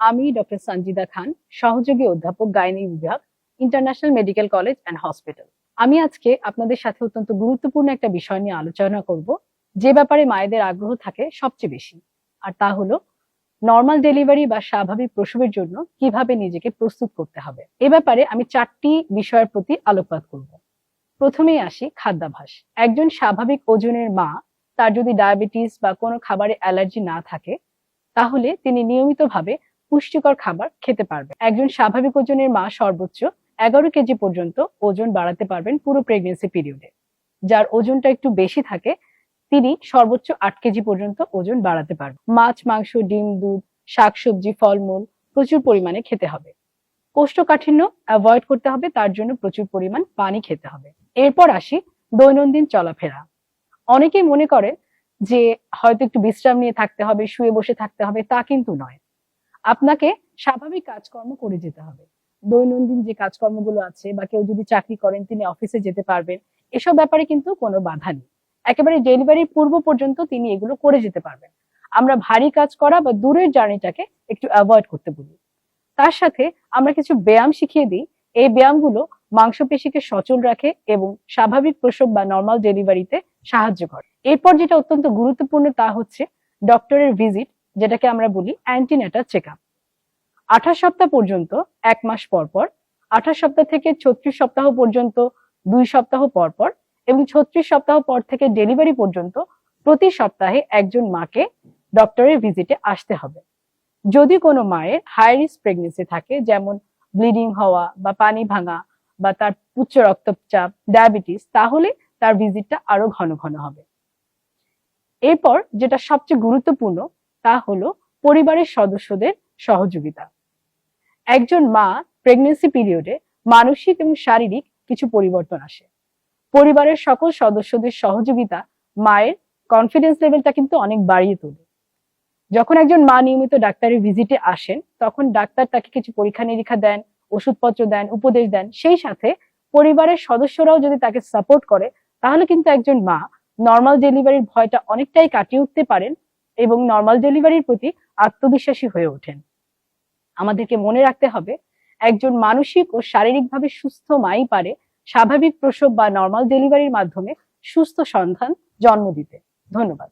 আমি ডক্টর সঞ্জিদা খান, সহযোগী অধ্যাপক, গাইনি বিভাগ, international medical college and hospital. আমি আজকে আপনাদের সাথে অত্যন্ত গুরুত্বপূর্ণ একটা বিষয় নিয়ে আলোচনা করব, যে ব্যাপারে মায়েদের আগ্রহ থাকে সবচেয়ে বেশি, আর তা হলো নর্মাল ডেলিভারি বা স্বাভাবিক প্রসবের জন্য কীভাবে নিজেকে প্রস্তুত করতে হবে। এ ব্যাপারে আমি চারটি বিষয়ের প্রতি আলোকপাত করব। প্রথমেই আসি খাদ্যাভাস একজন স্বাভাবিক ওজনের মা, তার যদি ডায়াবেটিস বা কোনো খাবারে অ্যালার্জি না থাকে তাহলে তিনি নিয়মিতভাবে পুষ্টিকর খাবার খেতে পারবেন। একজন স্বাভাবিক ওজনের মা সর্বোচ্চ এগারো কেজি পর্যন্ত ওজন বাড়াতে পারবেন পুরো প্রেগনেন্সি পিরিয়ডে যার ওজনটা একটু বেশি থাকে, তিনি সর্বোচ্চ আট কেজি পর্যন্ত ওজন বাড়াতে পারবেন। মাছ, মাংস, ডিম, দুধ, শাকসবজি, ফলমূল প্রচুর পরিমাণে খেতে হবে। কোষ্ঠকাঠিন্য অ্যাভয়েড করতে হবে, তার জন্য প্রচুর পরিমাণ পানি খেতে হবে। এরপর আসি দৈনন্দিন চলাফেরা। অনেকেই মনে করে যে হয়তো একটু বিশ্রাম নিয়ে থাকতে হবে, শুয়ে বসে থাকতে হবে, তা কিন্তু নয়। আপনাকে স্বাভাবিক কাজকর্ম করে যেতে হবে। দৈনন্দিন যে কাজকর্মগুলো আছে বা কেউ যদি চাকরি করেন, তিনি অফিসে যেতে পারবেন, এসব ব্যাপারে কিন্তু কোনো বাধা নেই। একেবারে ডেলিভারির পূর্ব পর্যন্ত তিনি এগুলো করে যেতে পারবেন। আমরা ভারী কাজ করা বা দূরের জার্নিটাকে একটু অ্যাভয়েড করতে বলি। তার সাথে আমরা কিছু ব্যায়াম শিখিয়ে দিই। এই ব্যায়ামগুলো মাংসপেশিকে সচল রাখে এবং স্বাভাবিক প্রসব বা নর্মাল ডেলিভারিতে সাহায্য করে। এরপর যেটা অত্যন্ত গুরুত্বপূর্ণ তা হচ্ছে ডক্টরের ভিজিট যেটাকে আমরা বলি অ্যান্টিনেটাল চেক আপ আঠাশ সপ্তাহ পর্যন্ত, এক মাস পর পর, আঠাশ সপ্তাহ থেকে ছত্রিশ সপ্তাহ পর্যন্ত, দুই সপ্তাহ পর পর, এবং ছত্রিশ সপ্তাহ পর থেকে ডেলিভারি পর্যন্ত প্রতি সপ্তাহে একজন মাকে ডক্টরের ভিজিটে আসতে হবে। যদি কোনো মায়ের হাই রিস্ক প্রেগনেন্সি থাকে, যেমন ব্লিডিং হওয়া বা পানি ভাঙা বা তার উচ্চ রক্তচাপ ডায়াবেটিস তাহলে তার ভিজিটটা আরও ঘন ঘন হবে। এরপর যেটা সবচেয়ে গুরুত্বপূর্ণ, তা হলো পরিবারের সদস্যদের সহযোগিতা। একজন মা প্রেগনেন্সি পিরিয়ডে মানসিক এবং শারীরিক কিছু পরিবর্তন আসে। পরিবারের সকল সদস্যদের সহযোগিতা মায়ের কনফিডেন্স লেভেলটা কিন্তু অনেক বাড়িয়ে তোলে। যখন একজন মা নিয়মিত ডাক্তারের ভিজিটে আসেন, তখন ডাক্তার তাকে কিছু পরীক্ষা নিরীক্ষা দেন, ওষুধপত্র দেন, উপদেশ দেন। সেই সাথে পরিবারের সদস্যরাও যদি তাকে সাপোর্ট করে তাহলে কিন্তু একজন মা নর্মাল ডেলিভারির ভয়টা অনেকটাই কাটিয়ে উঠতে পারেন এবং নর্মাল ডেলিভারির প্রতি আত্মবিশ্বাসী হয়ে ওঠেন। আমাদেরকে মনে রাখতে হবে, একজন মানসিক ও শারীরিকভাবে সুস্থ মাই পারে স্বাভাবিক প্রসব বা নর্মাল ডেলিভারির মাধ্যমে সুস্থ সন্ধান জন্ম দিতে। ধন্যবাদ।